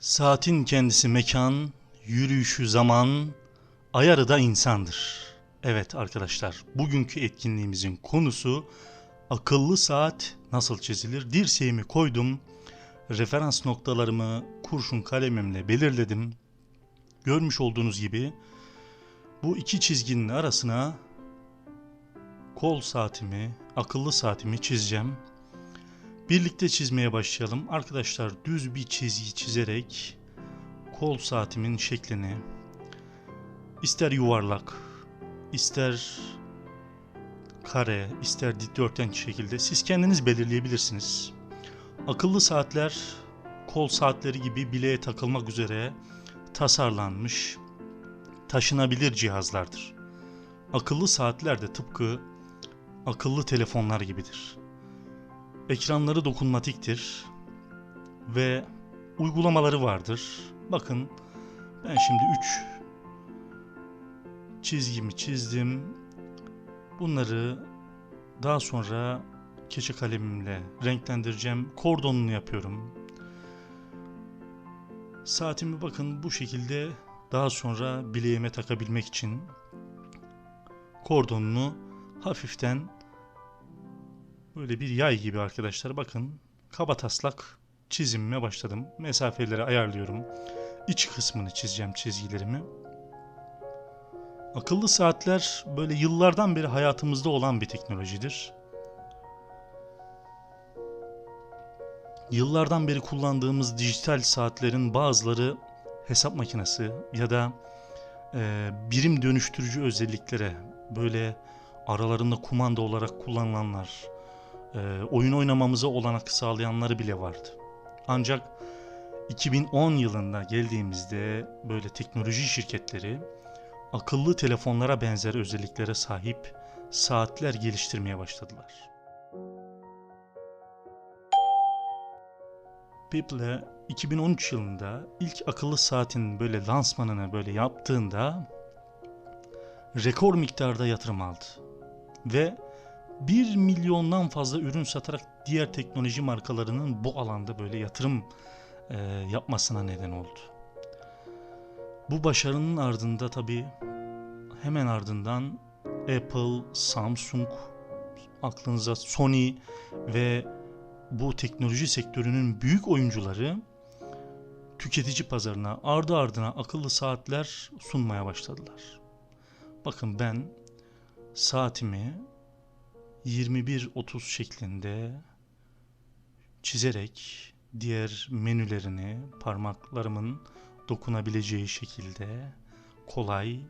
Saatin kendisi mekan, yürüyüşü zaman, ayarı da insandır. Evet arkadaşlar, bugünkü etkinliğimizin konusu akıllı saat nasıl çizilir? Dirseğimi koydum, referans noktalarımı kurşun kalemimle belirledim. Görmüş olduğunuz gibi bu iki çizginin arasına kol saatimi, akıllı saatimi çizeceğim. Birlikte çizmeye başlayalım. Arkadaşlar düz bir çizgi çizerek kol saatimin şeklini ister yuvarlak, ister kare, ister dikdörtgen şekilde siz kendiniz belirleyebilirsiniz. Akıllı saatler kol saatleri gibi bileğe takılmak üzere tasarlanmış taşınabilir cihazlardır. Akıllı saatler de tıpkı akıllı telefonlar gibidir. Ekranları dokunmatiktir ve uygulamaları vardır. Bakın ben şimdi 3 çizgimi çizdim. Bunları daha sonra keçe kalemimle renklendireceğim. Kordonunu yapıyorum. Saatimi bakın bu şekilde daha sonra bileğime takabilmek için kordonunu hafiften böyle bir yay gibi arkadaşlar bakın kaba taslak çizimime başladım. Mesafeleri ayarlıyorum. İç kısmını çizeceğim çizgilerimi. Akıllı saatler böyle yıllardan beri hayatımızda olan bir teknolojidir. Yıllardan beri kullandığımız dijital saatlerin bazıları hesap makinesi ya da e, birim dönüştürücü özelliklere böyle aralarında kumanda olarak kullanılanlar, e, oyun oynamamıza olanak sağlayanları bile vardı. Ancak 2010 yılında geldiğimizde böyle teknoloji şirketleri akıllı telefonlara benzer özelliklere sahip saatler geliştirmeye başladılar. People 2013 yılında ilk akıllı saatin böyle lansmanını böyle yaptığında rekor miktarda yatırım aldı. Ve 1 milyondan fazla ürün satarak diğer teknoloji markalarının bu alanda böyle yatırım e, yapmasına neden oldu. Bu başarının ardında tabi hemen ardından Apple, Samsung, aklınıza Sony ve bu teknoloji sektörünün büyük oyuncuları tüketici pazarına ardı ardına akıllı saatler sunmaya başladılar. Bakın ben saatimi 21.30 şeklinde çizerek diğer menülerini parmaklarımın dokunabileceği şekilde kolay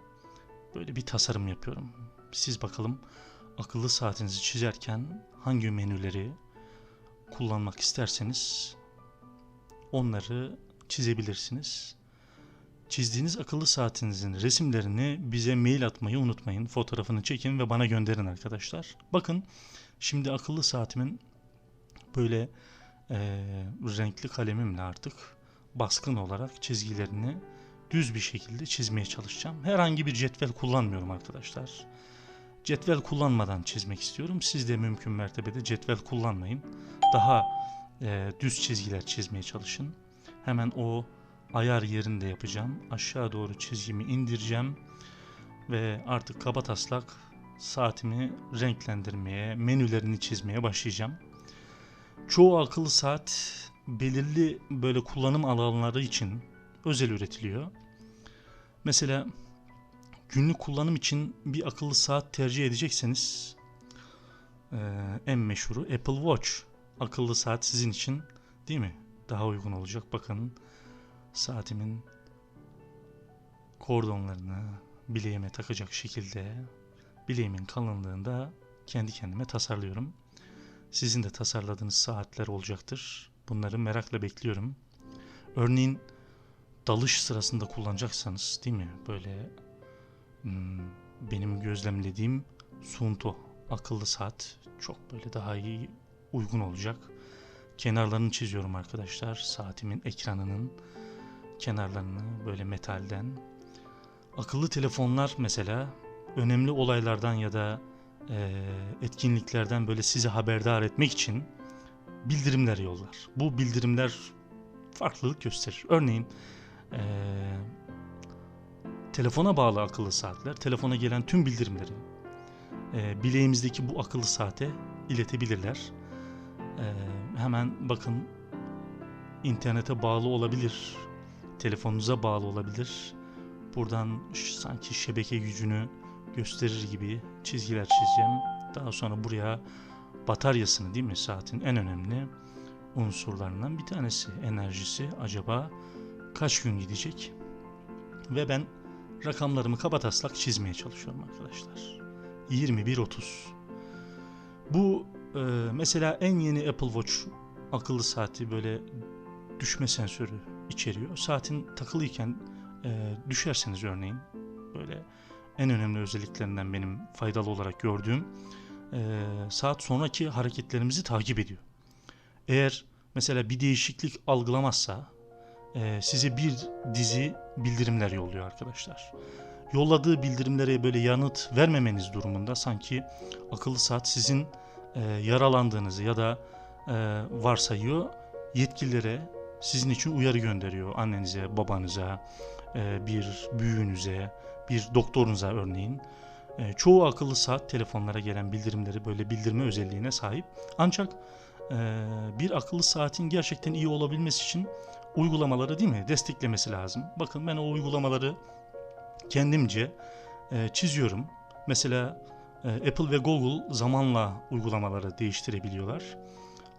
böyle bir tasarım yapıyorum. Siz bakalım akıllı saatinizi çizerken hangi menüleri kullanmak isterseniz onları çizebilirsiniz. Çizdiğiniz akıllı saatinizin resimlerini bize mail atmayı unutmayın. Fotoğrafını çekin ve bana gönderin arkadaşlar. Bakın şimdi akıllı saatimin böyle e, renkli kalemimle artık baskın olarak çizgilerini düz bir şekilde çizmeye çalışacağım. Herhangi bir cetvel kullanmıyorum arkadaşlar. Cetvel kullanmadan çizmek istiyorum. Siz de mümkün mertebede cetvel kullanmayın. Daha e, düz çizgiler çizmeye çalışın. Hemen o ayar yerinde yapacağım. Aşağı doğru çizgimi indireceğim. Ve artık kaba taslak saatimi renklendirmeye, menülerini çizmeye başlayacağım. Çoğu akıllı saat belirli böyle kullanım alanları için özel üretiliyor. Mesela günlük kullanım için bir akıllı saat tercih edecekseniz en meşhuru Apple Watch akıllı saat sizin için değil mi? Daha uygun olacak. Bakın saatimin kordonlarını bileğime takacak şekilde bileğimin kalınlığında kendi kendime tasarlıyorum. Sizin de tasarladığınız saatler olacaktır. Bunları merakla bekliyorum. Örneğin dalış sırasında kullanacaksanız değil mi? Böyle hmm, benim gözlemlediğim Suunto akıllı saat çok böyle daha iyi uygun olacak. Kenarlarını çiziyorum arkadaşlar. Saatimin ekranının kenarlarını böyle metalden. Akıllı telefonlar mesela önemli olaylardan ya da e, etkinliklerden böyle sizi haberdar etmek için bildirimler yollar. Bu bildirimler farklılık gösterir. Örneğin eee, telefona bağlı akıllı saatler, telefona gelen tüm bildirimleri eee, bileğimizdeki bu akıllı saate iletebilirler. Eee, hemen bakın internete bağlı olabilir, telefonunuza bağlı olabilir. Buradan sanki şebeke gücünü gösterir gibi çizgiler çizeceğim. Daha sonra buraya bataryasını değil mi saatin en önemli unsurlarından bir tanesi enerjisi acaba kaç gün gidecek ve ben rakamlarımı kabataslak çizmeye çalışıyorum arkadaşlar 21.30 bu e, mesela en yeni Apple Watch akıllı saati böyle düşme sensörü içeriyor saatin takılıyken e, düşerseniz örneğin böyle en önemli özelliklerinden benim faydalı olarak gördüğüm e, saat sonraki hareketlerimizi takip ediyor. Eğer mesela bir değişiklik algılamazsa e, size bir dizi bildirimler yolluyor arkadaşlar. Yolladığı bildirimlere böyle yanıt vermemeniz durumunda sanki akıllı saat sizin e, yaralandığınızı ya da e, varsayıyor yetkililere sizin için uyarı gönderiyor annenize, babanıza, e, bir büyüğünüze, bir doktorunuza örneğin. E, çoğu akıllı saat telefonlara gelen bildirimleri böyle bildirme özelliğine sahip. Ancak e, bir akıllı saatin gerçekten iyi olabilmesi için uygulamaları değil mi desteklemesi lazım. Bakın ben o uygulamaları kendimce çiziyorum. Mesela Apple ve Google zamanla uygulamaları değiştirebiliyorlar.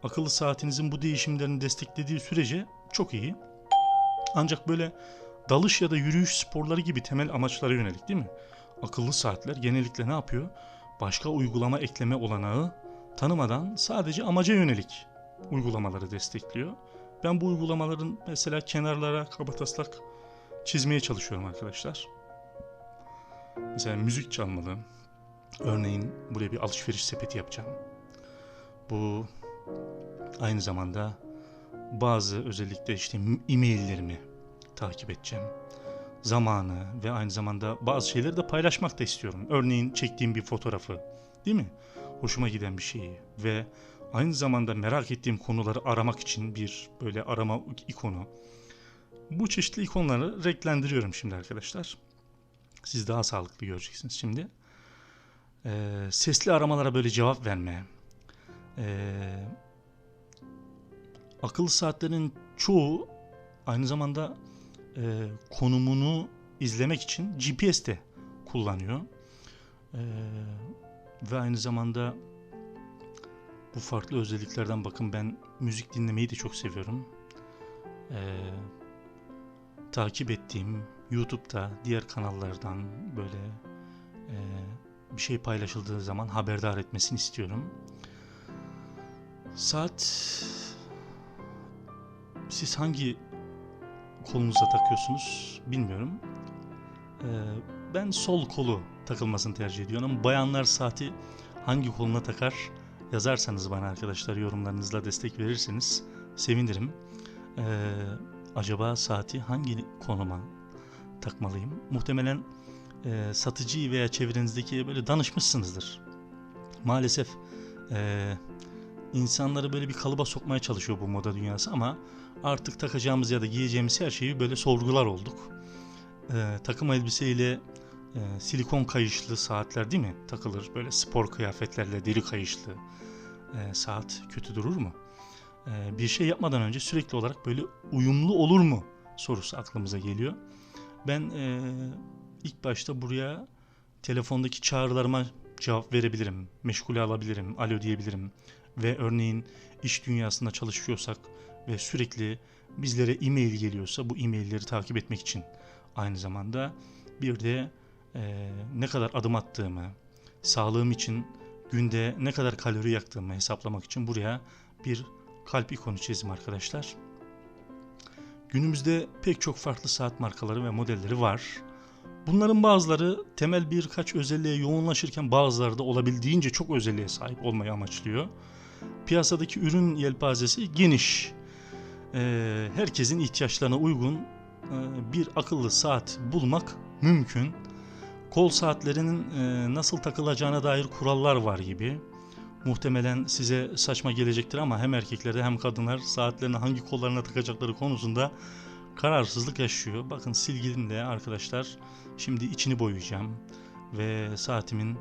Akıllı saatinizin bu değişimlerini desteklediği sürece çok iyi. Ancak böyle dalış ya da yürüyüş sporları gibi temel amaçlara yönelik değil mi? Akıllı saatler genellikle ne yapıyor? Başka uygulama ekleme olanağı tanımadan sadece amaca yönelik uygulamaları destekliyor. Ben bu uygulamaların mesela kenarlara kabataslak çizmeye çalışıyorum arkadaşlar. Mesela müzik çalmalı. Örneğin buraya bir alışveriş sepeti yapacağım. Bu aynı zamanda bazı özellikle işte e-maillerimi takip edeceğim. Zamanı ve aynı zamanda bazı şeyleri de paylaşmak da istiyorum. Örneğin çektiğim bir fotoğrafı, değil mi? Hoşuma giden bir şeyi ve aynı zamanda merak ettiğim konuları aramak için bir böyle arama ikonu. Bu çeşitli ikonları renklendiriyorum şimdi arkadaşlar. Siz daha sağlıklı göreceksiniz şimdi. Ee, sesli aramalara böyle cevap verme. Ee, akıllı saatlerin çoğu aynı zamanda e, konumunu izlemek için GPS de kullanıyor. E, ve aynı zamanda bu farklı özelliklerden bakın ben müzik dinlemeyi de çok seviyorum. E, takip ettiğim YouTube'da diğer kanallardan böyle e, bir şey paylaşıldığı zaman haberdar etmesini istiyorum. Saat siz hangi kolunuza takıyorsunuz bilmiyorum. Ee, ben sol kolu takılmasını tercih ediyorum. Bayanlar saati hangi koluna takar yazarsanız bana arkadaşlar yorumlarınızla destek verirseniz sevinirim. Ee, acaba saati hangi konuma takmalıyım? Muhtemelen e, satıcıyı veya çevrenizdeki böyle danışmışsınızdır. Maalesef e, insanları böyle bir kalıba sokmaya çalışıyor bu moda dünyası ama artık takacağımız ya da giyeceğimiz her şeyi böyle sorgular olduk. Ee, takım elbiseyle e, silikon kayışlı saatler değil mi? Takılır böyle spor kıyafetlerle deri kayışlı e, saat kötü durur mu? E, bir şey yapmadan önce sürekli olarak böyle uyumlu olur mu sorusu aklımıza geliyor. Ben e, ilk başta buraya telefondaki çağrılarıma cevap verebilirim, meşgule alabilirim, alo diyebilirim ve örneğin iş dünyasında çalışıyorsak ve sürekli bizlere e-mail geliyorsa bu e-mailleri takip etmek için aynı zamanda bir de e, ne kadar adım attığımı, sağlığım için günde ne kadar kalori yaktığımı hesaplamak için buraya bir kalp ikonu çizdim arkadaşlar. Günümüzde pek çok farklı saat markaları ve modelleri var. Bunların bazıları temel birkaç özelliğe yoğunlaşırken bazıları da olabildiğince çok özelliğe sahip olmayı amaçlıyor. Piyasadaki ürün yelpazesi geniş. Ee, herkesin ihtiyaçlarına uygun e, bir akıllı saat bulmak mümkün. Kol saatlerinin e, nasıl takılacağına dair kurallar var gibi. Muhtemelen size saçma gelecektir ama hem erkeklerde hem kadınlar saatlerini hangi kollarına takacakları konusunda kararsızlık yaşıyor. Bakın silgilimle arkadaşlar şimdi içini boyayacağım ve saatimin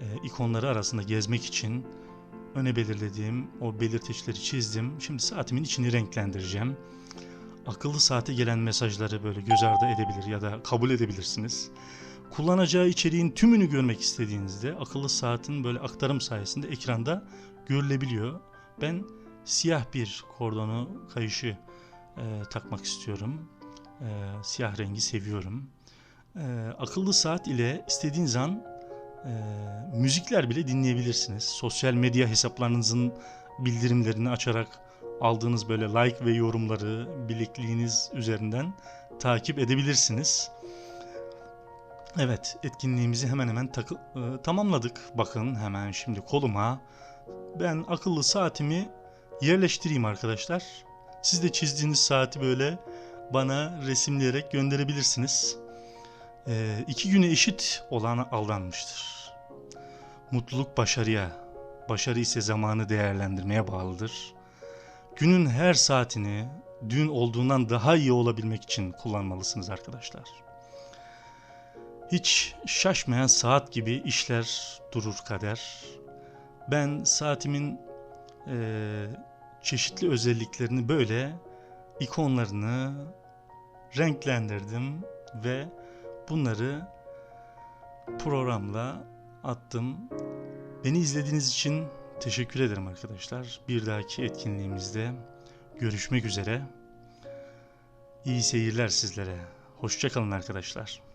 e, ikonları arasında gezmek için öne belirlediğim o belirteçleri çizdim. Şimdi saatimin içini renklendireceğim. Akıllı saate gelen mesajları böyle göz ardı edebilir ya da kabul edebilirsiniz. Kullanacağı içeriğin tümünü görmek istediğinizde akıllı saatin böyle aktarım sayesinde ekranda görülebiliyor. Ben siyah bir kordonu kayışı e, takmak istiyorum. E, siyah rengi seviyorum. E, akıllı saat ile istediğiniz an e, müzikler bile dinleyebilirsiniz. Sosyal medya hesaplarınızın bildirimlerini açarak aldığınız böyle like ve yorumları bilekliğiniz üzerinden takip edebilirsiniz. Evet, etkinliğimizi hemen hemen takı- e, tamamladık. Bakın hemen şimdi koluma ben akıllı saatimi yerleştireyim arkadaşlar. Siz de çizdiğiniz saati böyle bana resimleyerek gönderebilirsiniz. E, iki güne eşit olana aldanmıştır. Mutluluk başarıya, başarı ise zamanı değerlendirmeye bağlıdır. Günün her saatini dün olduğundan daha iyi olabilmek için kullanmalısınız arkadaşlar. Hiç şaşmayan saat gibi işler durur kader. Ben saatimin eee, çeşitli özelliklerini böyle ikonlarını renklendirdim ve bunları programla attım. Beni izlediğiniz için teşekkür ederim arkadaşlar. Bir dahaki etkinliğimizde görüşmek üzere. İyi seyirler sizlere. Hoşçakalın arkadaşlar.